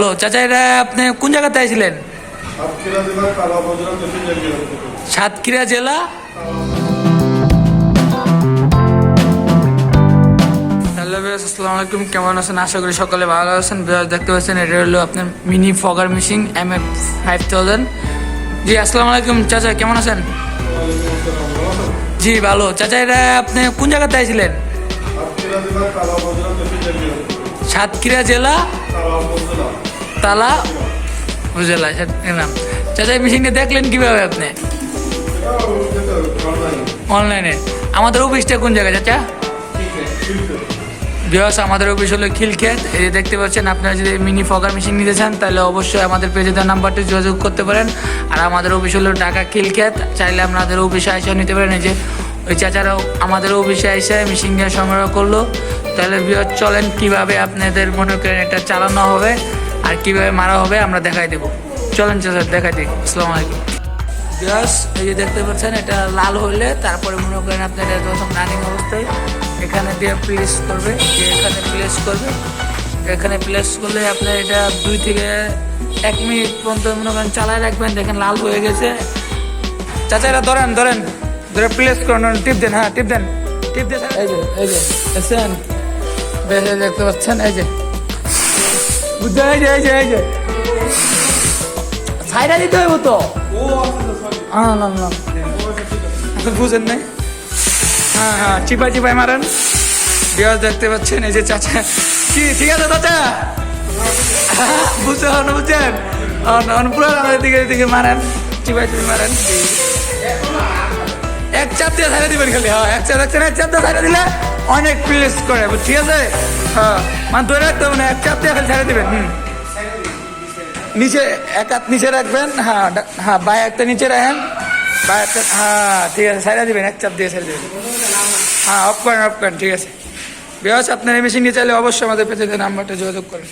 Hello চাচা এটা আপনি কোন জায়গাতে আইছিলেন? সাতক্ষীরা জেলা হ্যালো আসসালামু আলাইকুম। কেমন আছেন? আশা করি সকলে ভালো আছেন। দেখতে পাচ্ছেন এটা হলো আপনার mini fogger machine M F five thousand G আসসালামু আলাইকুম চাচা কেমন আছেন? জি ভালো। চাচা এটা আপনি কোন জায়গাতে আইছিলেন? সাতক্ষীরা জেলা তালা এর নাম চাচা এই মেশিনটা দেখলেন কীভাবে আপনি? অনলাইন আমাদের অফিসটা কোন জায়গায়, চাচা? বিহাস আমাদের অফিস হলো খিলক্ষেত। এই দেখতে পাচ্ছেন, আপনারা যদি মিনি ফগার মেশিন নিতে চান, তাহলে অবশ্যই আমাদের পেজে দেওয়া নাম্বারটি যোগাযোগ করতে পারেন। আর আমাদের অফিস হলো ঢাকা খিলক্ষেত। চাইলে আপনাদের অফিসে এসে নিতে পারেন। এই যে, ওই চাচারাও আমাদের অফিসে এসে মেশিন সংগ্রহ করল। তাহলে বিহার চলেন কীভাবে আপনাদের মনে করেন এটা চালানো হবে। আর কীভাবে মারা হবে আমরা দেখাই দেবো। চলেন চাচা দেখাই দিই। আসসালামু আলাইকুম। বিয়াস এই যে দেখতে পাচ্ছেন, এটা লাল হলে তারপরে মনে করেন আপনার এটা প্রথম রানিং অবস্থায়। এখানে দিয়ে প্লেস করবে এখানে প্লেস করবে। এখানে প্লেস করলে আপনার এটা দুই থেকে এক মিনিট পর্যন্ত মনে করেন চালায় রাখবেন। দেখেন লাল হয়ে গেছে। চাচা, এটা ধরেন ধরেন। ধরে প্লেস করেন টিপ দেন হ্যাঁ টিপ দেন। টিপ দেন। এই যে এই যে দেখতে পাচ্ছেন, এই যে। বুঝছেন এই যে এই যে এই যে ছাইরা দিতে হইব তো? হ্যাঁ না না বুঝেন নাই? হ্যাঁ হ্যাঁ চিপাই চিপাই মারেন। বিয়াজ দেখতে পাচ্ছেন, এই যে চাচা। কি, ঠিক আছে চাচা? বুঝতে হন বুঝছেন? পুরো আমাদের দিকে দিকে মারেন। চিপাই চিপাই মারেন। এক চাপ দিয়ে ছাড়া দিবেন খালি হ্যাঁ এক চাপ দেখছেন এক চাপ দিয়ে দিলে অনেক প্লেস করে ঠিক আছে? হ্যাঁ। মানে ধরে রাখতে হবে না, এক চাপ দিয়ে ছেড়ে দেবেন, হুম। নিচে, এক হাত নিচে রাখবেন হ্যাঁ হ্যাঁ বাই একটা নিচে রাখেন। বাই একটা হ্যাঁ ঠিক আছে, ছেড়ে দেবেন, এক চাপ দিয়ে ছেড়ে দেবেন। হ্যাঁ অফ করেন অফ করেন, ঠিক আছে। বেশ আপনার এই মেশিন নিয়ে চাইলে অবশ্যই আমাদের পেতে নাম্বারটা যোগাযোগ করেন